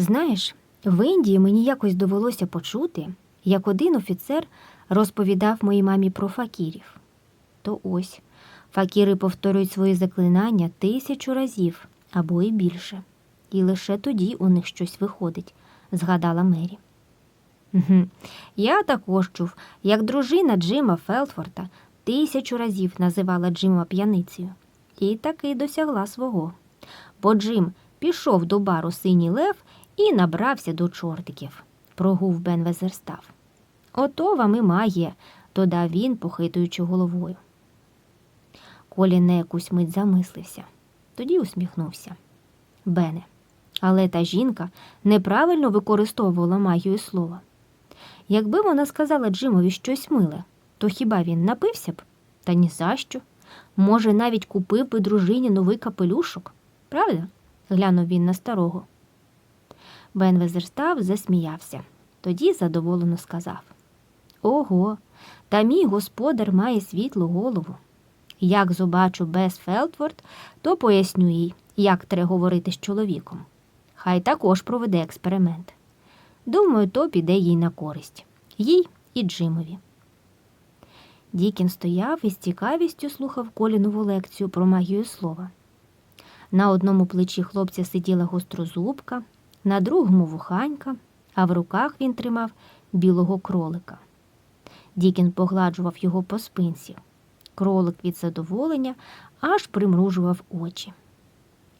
Знаєш, в Індії мені якось довелося почути, як один офіцер розповідав моїй мамі про факірів. То ось факіри повторюють свої заклинання тисячу разів або і більше. І лише тоді у них щось виходить, згадала Мері. «Угу. Я також чув, як дружина Джима Фелтфорта тисячу разів називала Джима п'яницею. І таки досягла свого. Бо Джим пішов до бару синій лев і набрався до чортиків, прогув Бен Везерстав. Ото вам і магія, додав він, похитуючи головою. Колі на якусь мить замислився, тоді усміхнувся. Бене, але та жінка неправильно використовувала магію слова. Якби вона сказала Джимові щось миле, то хіба він напився б? Та ні за що. Може, навіть купив би дружині новий капелюшок, правда? глянув він на старого. Бен Везерстав засміявся, тоді задоволено сказав Ого, та мій господар має світлу голову. Як побачу Бес Фелтворд, то поясню їй, як треба говорити з чоловіком. Хай також проведе експеримент. Думаю, то піде їй на користь їй і Джимові. Дікін стояв і з цікавістю слухав Колінову лекцію про магію слова. На одному плечі хлопця сиділа гострозубка, на другому вуханька, а в руках він тримав білого кролика. Дікін погладжував його по спинці. Кролик від задоволення аж примружував очі.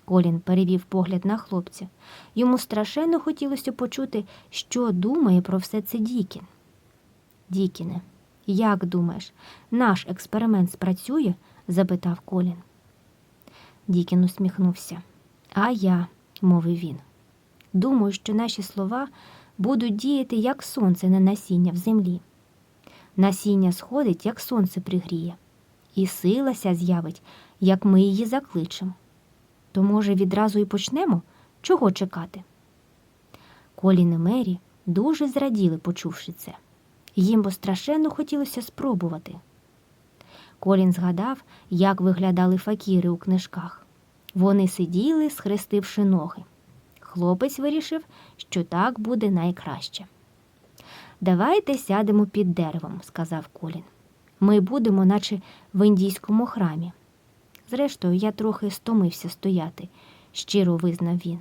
Колін перевів погляд на хлопця. Йому страшенно хотілося почути, що думає про все це Дікін. Дікіне, як думаєш, наш експеримент спрацює? запитав Колін. Дікін усміхнувся. А я, мовив він. Думаю, що наші слова будуть діяти як сонце на насіння в землі. Насіння сходить, як сонце пригріє, і сила ся з'явить, як ми її закличемо. То, може, відразу і почнемо? Чого чекати? Колін і Мері дуже зраділи, почувши це. Їм бо страшенно хотілося спробувати. Колін згадав, як виглядали факіри у книжках. Вони сиділи, схрестивши ноги. Хлопець вирішив, що так буде найкраще. Давайте сядемо під деревом, сказав Колін. Ми будемо, наче в індійському храмі. Зрештою, я трохи стомився стояти, щиро визнав він.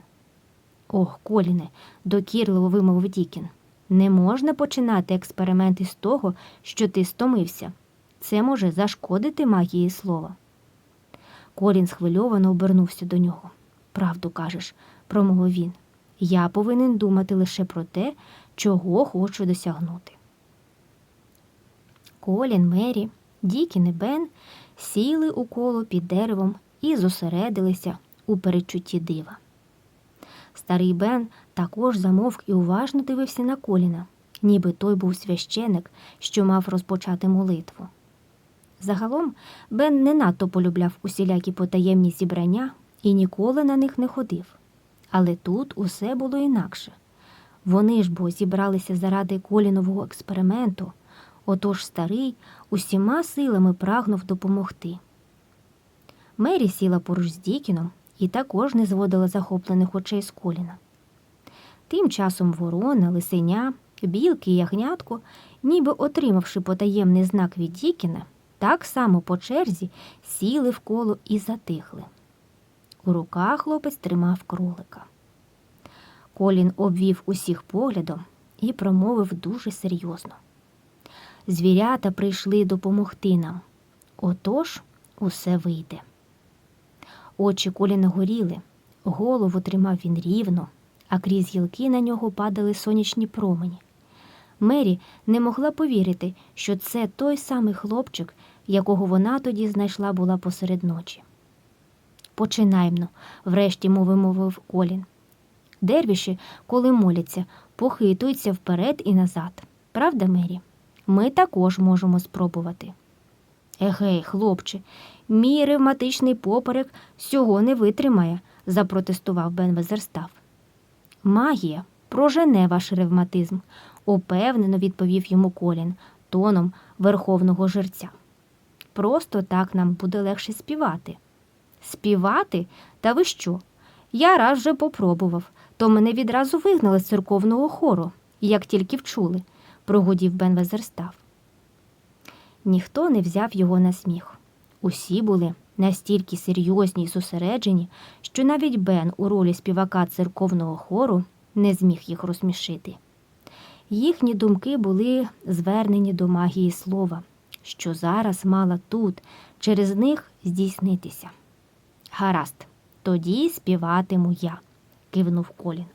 Ох, Коліне, докірливо вимовив Дікін. Не можна починати експерименти з того, що ти стомився. Це може зашкодити магії слова. Колін схвильовано обернувся до нього. Правду кажеш, промовив він. Я повинен думати лише про те, чого хочу досягнути. Колін, Мері, Дікін і Бен сіли у коло під деревом і зосередилися у передчутті дива. Старий Бен також замовк і уважно дивився на коліна, ніби той був священик, що мав розпочати молитву. Загалом Бен не надто полюбляв усілякі потаємні зібрання і ніколи на них не ходив. Але тут усе було інакше. Вони ж бо зібралися заради колінового експерименту, отож старий усіма силами прагнув допомогти. Мері сіла поруч з Дікіном і також не зводила захоплених очей з коліна. Тим часом ворона, лисеня, білки і ягнятко, ніби отримавши потаємний знак від Дікіна, так само по черзі сіли в коло і затихли. У руках хлопець тримав кролика. Колін обвів усіх поглядом і промовив дуже серйозно. Звірята прийшли допомогти нам. Отож усе вийде. Очі Коліна горіли, голову тримав він рівно, а крізь гілки на нього падали сонячні промені. Мері не могла повірити, що це той самий хлопчик, якого вона тоді знайшла була посеред ночі. Починаймо, врешті мовив Колін. Дервіші, коли моляться, похитуються вперед і назад. Правда, Мері? Ми також можемо спробувати. Егей, хлопче, мій ревматичний поперек всього не витримає, запротестував Бен Везерстав. Магія прожене ваш ревматизм, упевнено відповів йому Колін тоном верховного жерця. Просто так нам буде легше співати. Співати? Та ви що? Я раз вже попробував, то мене відразу вигнали з церковного хору, як тільки вчули, прогудів Бен Везерстав. Ніхто не взяв його на сміх. Усі були настільки серйозні й зосереджені, що навіть Бен у ролі співака церковного хору не зміг їх розсмішити. Їхні думки були звернені до магії слова, що зараз мала тут через них здійснитися. Гаразд, тоді співатиму я, кивнув Колін.